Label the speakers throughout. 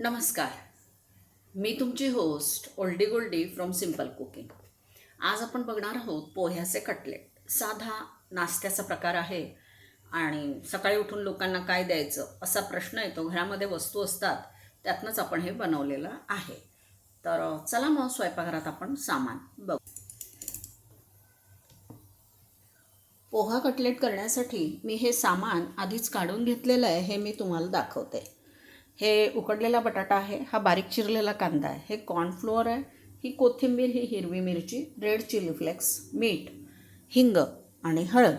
Speaker 1: नमस्कार. मी तुमची host oldie goldie from simple cooking आज आपण बघणार आहोत पोह्याचे कटलेट. साधा नाश्त्याचा प्रकार आहे आणि सकाळी उठून लोकांना काय द्यायचं असा प्रश्न येतो. घरामध्ये वस्तू असतात त्यातनंच आपण हे बनवलेलं आहे. तर चला मग स्वयंपाकघरात आपण सामान बघू. पोहा कटलेट करण्यासाठी मी हे सामान आधीच काढून घेतलेलं आहे हे मी तुम्हाला दाखवते. हे उकडलेला बटाटा आहे हा बारीक चिरलेला कांदा आहे हे कॉर्नफ्लोअर आहे ही कोथिंबीर ही हिरवी मिरची रेड चिली फ्लेक्स मीठ हिंग आणि हळद.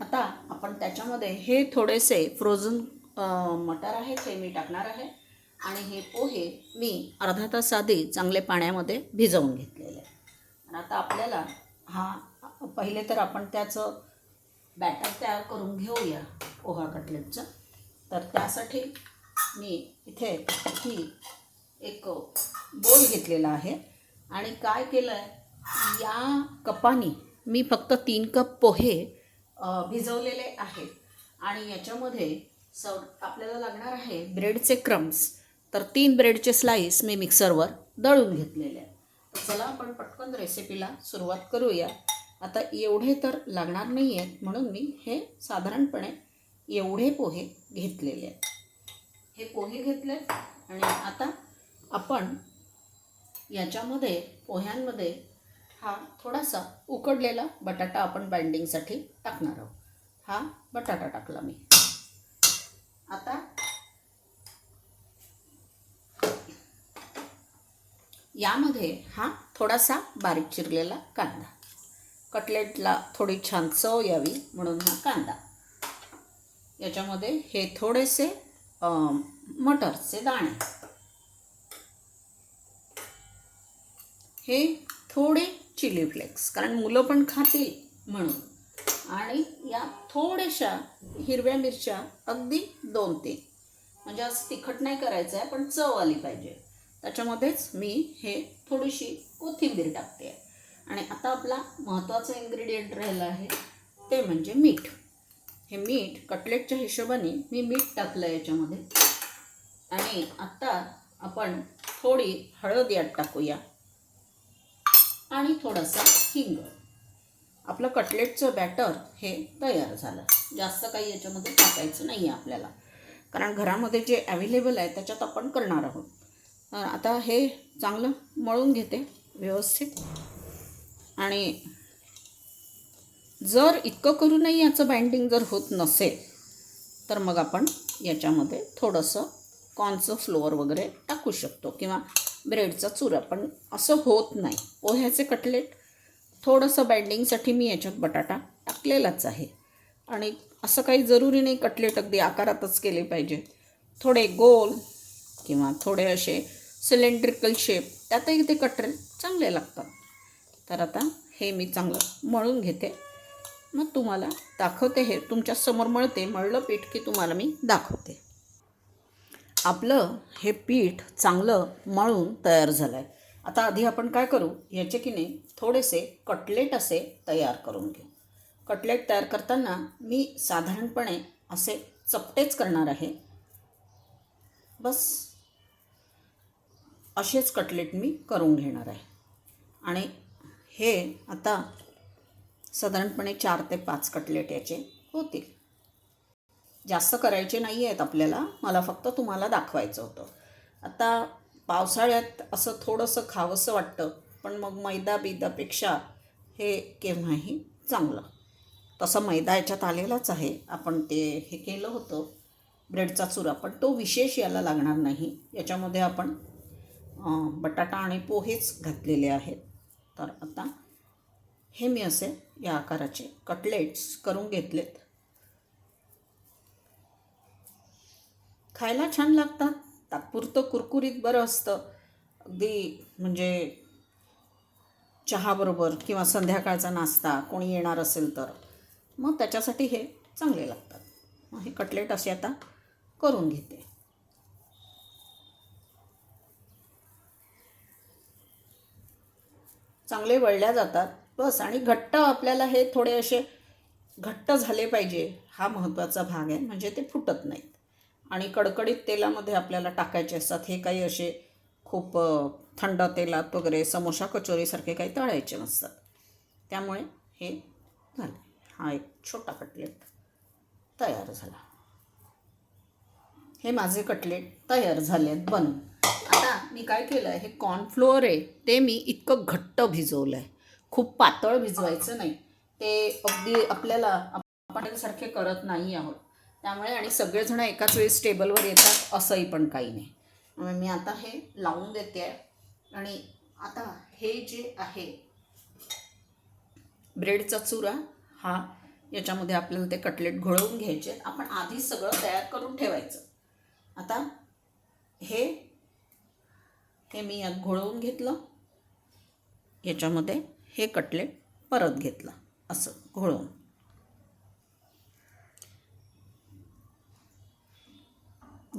Speaker 1: आता आपण त्याच्यामध्ये हे थोडेसे फ्रोझन मटर आहे ते मी टाकणार आहे. आणि हे पोहे मी अर्धा तास आधी चांगले पाण्यामध्ये भिजवून घेतलेले. आहे आणि आता आपल्याला हा पहिले तर आपण त्याचं बॅटर तयार करून घेऊया पोहा कटलेटचं तर त्यासाठी मी इथे ही एक बोल घेतलेला आहे. आणि काय केलं आहे या कपानी मी फक्त तीन कप पोहे भिजवलेले आहेत. आणि याच्यामध्ये सव आपल्याला लागणार आहे ब्रेडचे क्रम्स. तर तीन ब्रेडचे स्लाईस मी मिक्सरवर दळून घेतलेले. आहे तर चला आपण पटकन रेसिपीला सुरुवात करूया. आता एवढे तर लागणार नाही आहेत म्हणून मी हे साधारणपणे एवढे पोहे घेतलेले आहेत. हे पोहे घेतले आणि आता आपण याच्यामध्ये पोह्यांमध्ये हा थोडासा उकडलेला बटाटा आपण बाइंडिंगसाठी टाकणार आहोत. हा बटाटा टाकला मी. आता यामध्ये हा थोडासा बारीक चिरलेला कांदा. कटलेटला थोडी छान चव यावी म्हणून हा कांदा. याच्यामध्ये हे थोडेसे मटरचे दाणे. हे थोडे चिली फ्लेक्स कारण मुलं पण खातील म्हणून. आणि या थोड्याशा हिरव्या मिरच्या अगदी दोन तीन म्हणजे असं तिखट नाही करायचं आहे पण चव आली पाहिजे. त्याच्यामध्येच मी हे थोडीशी कोथिंबीर टाकते. आणि आता आपला महत्त्वाचा इन्ग्रेडियंट राहिला आहे ते म्हणजे मीठ. हे मीठ कटलेटच्या हिशोबाने मी मीठ टाकलं आहे याच्यामध्ये. आणि आत्ता आपण थोडी हळद यात टाकूया. आणि थोडासा हिंग. आपलं कटलेटचं बॅटर हे तयार झालं. जास्त काही याच्यामध्ये टाकायचं नाही आहे आपल्याला. कारण घरामध्ये जे अवेलेबल आहे त्याच्यात आपण करणार आहोत. तर आता हे चांगलं मळून घेते व्यवस्थित. आणि जर इतकं करूनही याचं बाइंडिंग जर होत नसेल तर मग आपण याच्यामध्ये थोडंसं कॉर्नचं फ्लोअर वगैरे टाकू शकतो किंवा ब्रेडचा चुरा पण असं होत नाही. पोह्याचे कटलेट थोडंसं बाइंडिंगसाठी मी याच्यात बटाटा टाकलेलाच आहे. आणि असं काही जरुरी नाही कटलेट अगदी आकारातच केले पाहिजे. थोडे गोल किंवा थोडे असे सिलेंड्रिकल शेप त्यातही ते कटलेट चांगले लागतात. तर आता हे मी चांगलं मळून घेते. मग तुम्हाला दाखवते हे. तुमच्यासमोर मळते. मळलं पीठ की तुम्हाला मी दाखवते. आपलं हे पीठ चांगलं मळून तयार झालं आहे आता आधी आपण काय करू? याचे की नाही थोडेसे कटलेट असे तयार करून घेऊ. कटलेट तयार करताना मी साधारणपणे असे चपटेच करणार आहे. बस. असेच कटलेट मी करून घेणार आहे. आणि हे आता साधारणपणे चार ते पाच कटलेट याचे होतील. जास्त करायचे नाही आहेत आपल्याला. मला फक्त तुम्हाला दाखवायचं होतं. आता पावसाळ्यात असं थोडंसं खावंसं वाटतं पण मग मैदा बिदापेक्षा हे केव्हाही चांगलं. तसं मैदा याच्यात आलेलाच आहे. आपण ते हे केलं होतं. ब्रेडचा चुरा पण तो विशेष याला लागणार नाही. याच्यामध्ये आपण बटाटा आणि पोहेच घातलेले आहेत. तर आता हे मी असे या आकाराचे कटलेट्स करून घेतलेत. खायला छान लागतात. तात्पुरतं कुरकुरीत बरं असतं. अगदी म्हणजे चहाबरोबर किंवा संध्याकाळचा नाश्ता कोणी येणार असेल तर मग त्याच्यासाठी हे चांगले लागतात. मग हे कटलेट असे आता करून घेते. चांगले वळल्या जातात. बस. आणि घट्ट आपल्याला हे थोडे असे घट्ट झाले पाहिजे. हा महत्त्वाचा भाग आहे. म्हणजे ते फुटत नाहीत. आणि कडकडीत तेलामध्ये आपल्याला टाकायचे असतात. हे काही असे खूप थंड तेलात वगैरे समोसा कचोरीसारखे काही तळायचे नसतात. त्यामुळे हे झालं. हा एक छोटा कटलेट तयार झाला. हे माझे कटलेट तयार झाले आहेत बनून. आता मी काय केलं आहे हे कॉर्नफ्लोअर आहे. ते मी इतकं घट्ट भिजवलं आहे खूप पातळ भिजवायचं नाही. ते अगदी आपल्याला आपण सारखे करत नाही आहोत. त्यामुळे आणि सगळेजण एकाच वेळेस टेबलवर येतात असंही पण काही नाही. मी आता हे लावून देते आहे आणि आता हे जे आहे ब्रेडचा चुरा हा याच्यामध्ये आपल्याला ते कटलेट घोळवून घ्यायचे. आहेत. आपण आधी सगळं तयार करून ठेवायचं. आता हे हे मी यात घोळवून घेतलं. याच्यामध्ये हे कटलेट परत घेतलं असं घोळून.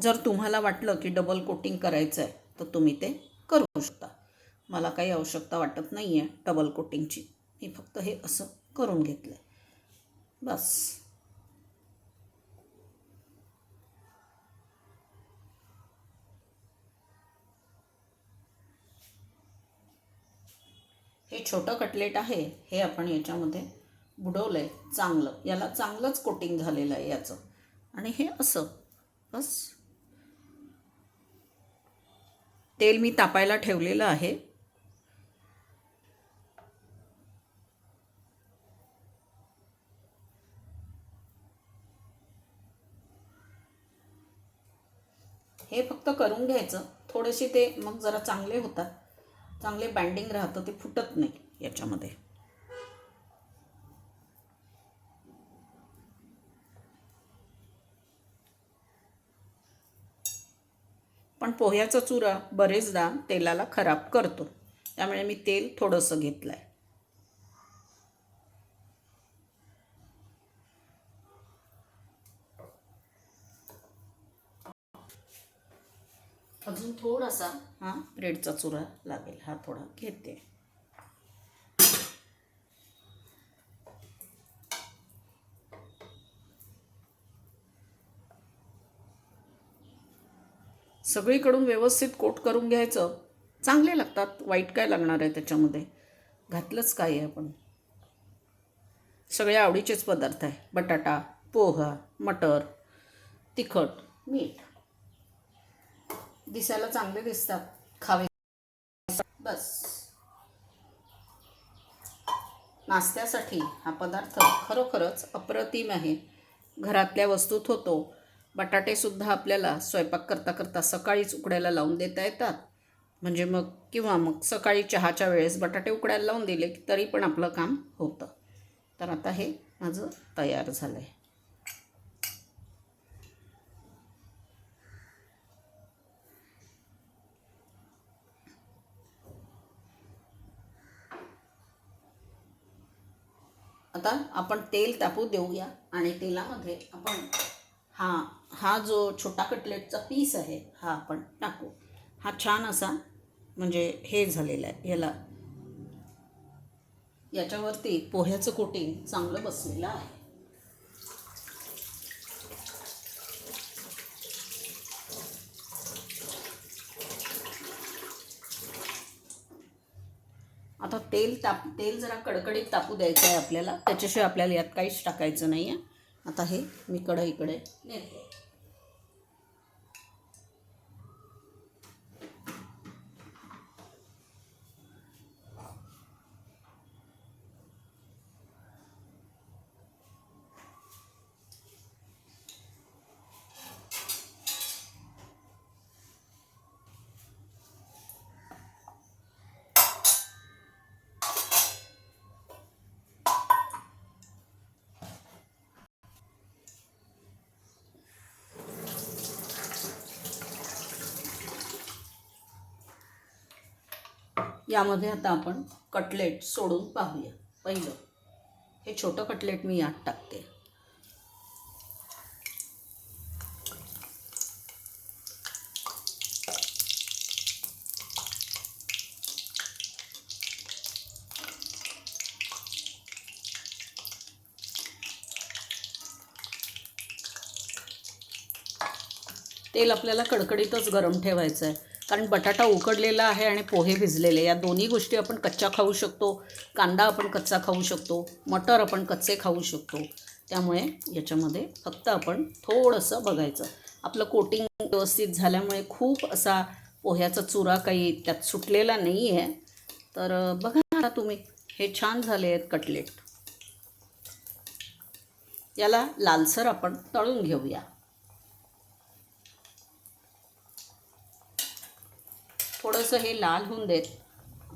Speaker 1: जर तुम्हाला वाटलं की डबल कोटिंग करायचं आहे तर तुम्ही ते करू शकता. मला काही आवश्यकता वाटत नाही आहे डबल कोटिंगची मी फक्त हे असं करून घेतलं आहे बस. हे छोटं कटलेट आहे हे आपण याच्यामध्ये बुडवलं आहे चांगलं. याला चांगलंच कोटिंग झालेलं आहे याचं. आणि हे असं. बस. तेल मी तापायला ठेवलेलं आहे. हे फक्त करून घ्यायचं. थोडेसे ते मग जरा चांगले होतात. चांगले बँडिंग राहतं ते फुटत नाही याच्यामध्ये. पण पोह्याचा चुरा बरेचदा तेलाला खराब करतो. त्यामुळे मी तेल थोडंसं घेतलं आहे अजून थोडासा हा? ब्रेडचा चुरा लागेल. हा थोडा घेते. सगळीकडून व्यवस्थित कोट करून घ्यायचं. चांगले लागतात. वाईट काय लागणार आहे त्याच्यामध्ये? घातलंच काय आहे आपण? सगळे आवडीचेच पदार्थ आहे. बटाटा पोहा मटर तिखट मीठ. दिसायला चांगले दिसतात. खावे. बस. नाश्त्यासाठी हा पदार्थ खरोखरच अप्रतिम आहे. घरातल्या वस्तूत होतो. बटाटेसुद्धा आपल्याला स्वयंपाक करता करता सकाळीच उकडायला लावून देता येतात. म्हणजे मग किंवा मग सकाळी चहाच्या वेळेस बटाटे उकडायला लावून दिले की तरी पण आपलं काम होतं. तर आता हे माझं तयार झालं आहे आता आपण तेल तापू देऊया आणि तेलामध्ये आपण हा हा जो छोटा कटलेटचा पीस आहे हा आपण टाकू. हा छान असा म्हणजे हे झालेला आहे याला याच्यावरती पोह्याचं कोटिंग चांगलं बसलेलं आहे आता तेल ताप तेल जरा कडकडीत तापू द्यायचं आहे आपल्याला. त्याच्याशिवाय आपल्याला यात काहीच टाकायचं नाही आहे आता हे मी कढईकडे नेते. यामध्ये आता आपण कटलेट सोडून पाहूया. पहिलं हे छोटं कटलेट मी यात टाकते. तेल आपल्याला कडकडीतच गरम ठेवायचं आहे कारण बटाटा उकडलेला आहे आणि पोहे भिजलेले. या दोन्ही गोष्टी आपण कच्च्या खाऊ शकतो. कांदा आपण कच्चा खाऊ शकतो. मटर आपण कच्चे खाऊ शकतो. त्यामुळे याच्यामध्ये फक्त आपण थोडंसं बघायचं. आपलं कोटिंग व्यवस्थित झाल्यामुळे खूप असा पोह्याचा चुरा काही त्यात सुटलेला नाही आहे तर बघा आता तुम्ही. हे छान झाले आहेत कटलेट. याला लालसर आपण तळून घेऊया. थोडंसं हे लाल होऊन देत.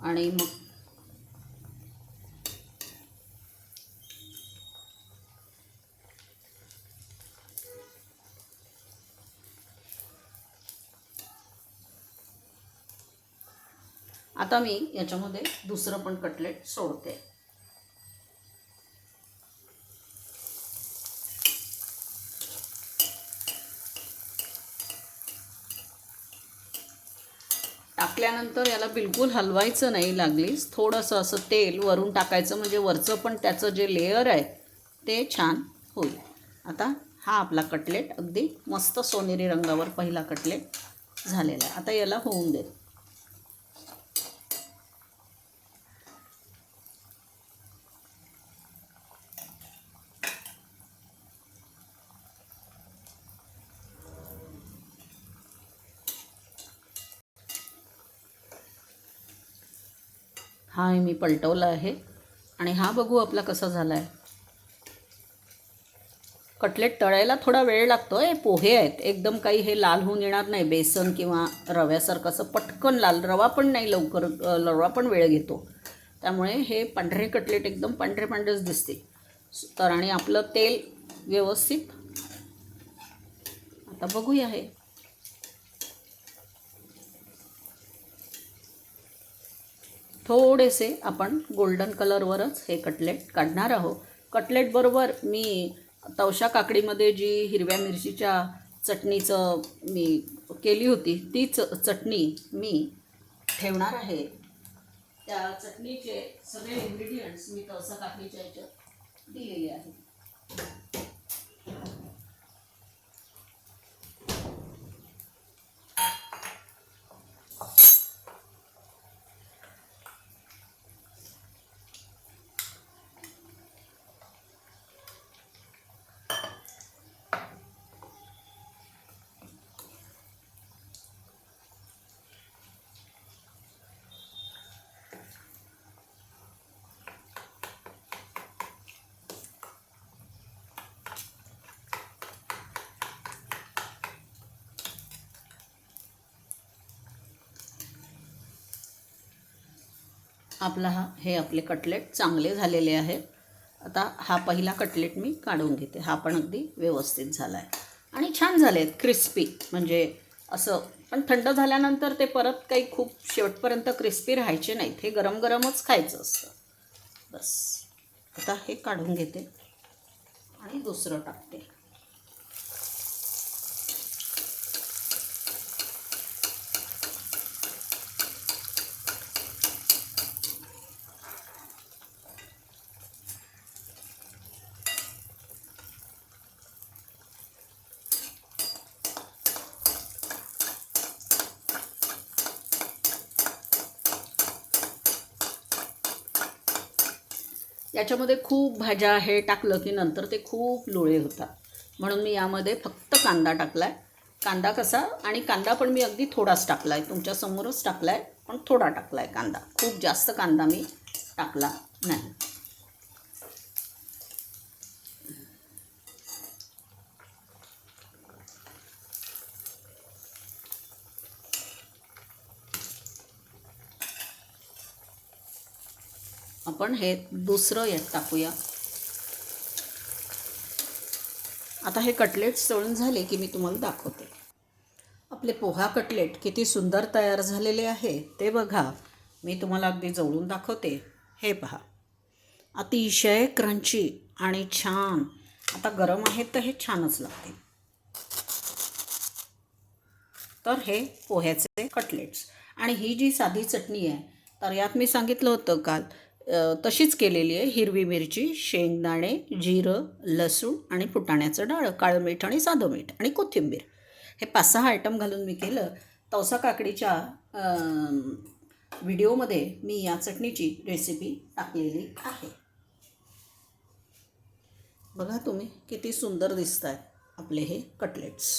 Speaker 1: आणि मग आता मी याच्यामध्ये दुसरं पण कटलेट सोडते. केल्यानंतर याला बिलकुल हलवायचं नाही लागलीच थोडंसं असं तेल वरून टाकायचं म्हणजे वरचं पण त्याचं जे लेअर आहे ते छान होईल. आता हा आपला कटलेट अगदी मस्त सोनेरी रंगावर पहिला कटलेट झालेला आहे. आता याला होऊन देत. हा मी पलटवला आहे. आणि हा बघू आपला कसा झाला आहे कटलेट तळायला थोडा वेळ लागतो आहे पोहे आहेत. एकदम काही हे लाल होऊन येणार नाही बेसन किंवा रव्यासारखं असं पटकन लाल रवा पण नाही लवकर रवा पण वेळ घेतो. त्यामुळे हे पांढरे कटलेट एकदम पांढरे पांढरेच दिसते. तर आणि आपलं तेल व्यवस्थित. आता बघूया हे. थोडेसे आपण गोल्डन कलरवरच हे कटलेट काढणार आहोत. कटलेटबरोबर मी तवशा काकडीमध्ये जी हिरव्या मिरचीच्या चटणीचं मी केली होती तीच चटणी मी ठेवणार आहे. त्या चटणीचे सगळे इन्ग्रेडियंट्स मी तवसा काकडीच्या याच्यात दिलेले आहेत. आपला हा हे आपले कटलेट चांगले झालेले आहेत आता हा पहिला कटलेट मी काढून घेते. हा पण अगदी व्यवस्थित झाला आहे आणि छान झाले आहेत क्रिस्पी. म्हणजे असं पण थंड झाल्यानंतर ते परत काही खूप शेवटपर्यंत क्रिस्पी राहायचे नाहीत. हे गरम गरमच खायचं असतं. बस. आता हे काढून घेते. आणि दुसरं टाकते. याच्यामध्ये खूप भाज्या हे टाकलं की नंतर ते खूप लोळे होतात. म्हणून मी यामध्ये फक्त कांदा टाकला आहे कांदा कसा? आणि कांदा पण मी अगदी थोडाच टाकला आहे तुमच्यासमोरच टाकला आहे पण थोडा टाकला आहे कांदा. खूप जास्त कांदा मी टाकला नाही. आपण हे दुसरं यात टाकूया. आता हे कटलेट तळून झाले की मी तुम्हाला दाखवते. आपले पोहा कटलेट किती सुंदर तयार झालेले आहे ते बघा. मी तुम्हाला अगदी जवळून दाखवते. हे पहा. अतिशय क्रंची आणि छान. आता गरम आहेत तर हे छानच लागते तर हे पोह्याचे कटलेट्स. आणि ही जी साधी चटणी आहे तर यात मी सांगितलं होतं काल तशीच केलेली आहे. हिरवी मिरची शेंगदाणे जिरं लसूण आणि फुटाण्याचं डाळ काळं मीठ आणि साधं मीठ आणि कोथिंबीर. हे पाच सहा आयटम घालून मी केलं. तवसा काकडीच्या व्हिडिओमध्ये मी या चटणीची रेसिपी टाकलेली आहे. बघा तुम्ही किती सुंदर दिसत आहेत आपले हे कटलेट्स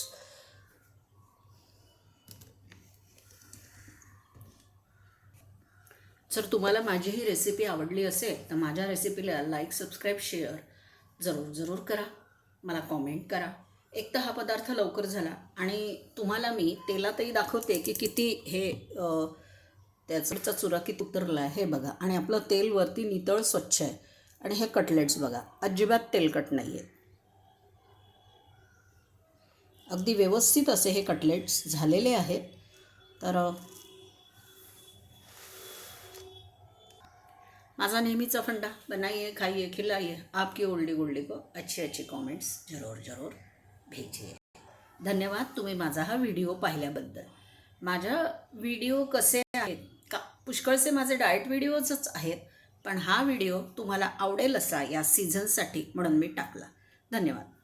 Speaker 1: जर तुम्हाला माझी ही रेसिपी आवडली असेल तर माझ्या रेसिपीला लाईक सबस्क्राईब शेअर जरूर जरूर करा. मला कॉमेंट करा. एक तर हा पदार्थ लवकर झाला आणि तुम्हाला मी तेलातही दाखवते की किती हे त्याचा चुरा किती उतरला आहे हे बघा. आणि आपलं तेल वरती नितळ स्वच्छ आहे. आणि हे कटलेट्स बघा. अजिबात तेलकट नाही आहेत अगदी व्यवस्थित असे हे कटलेट्स झालेले आहेत. तर माझा नेहमीचा फंडा बनाइए खाइए खिलाइए. आपकी ओल्डी गोल्डी को अच्छे अच्छे कॉमेंट्स जरूर जरूर भेजिए. धन्यवाद तुम्ही माझा हा व्हिडिओ पाहिल्याबद्दल. माझ्या व्हिडिओ कसे आहेत? का पुष्कळसे माझे डाएट व्हिडिओजच आहेत पण हा व्हिडिओ तुम्हाला आवडेल असा या सीझनसाठी म्हणून मी टाकला. धन्यवाद.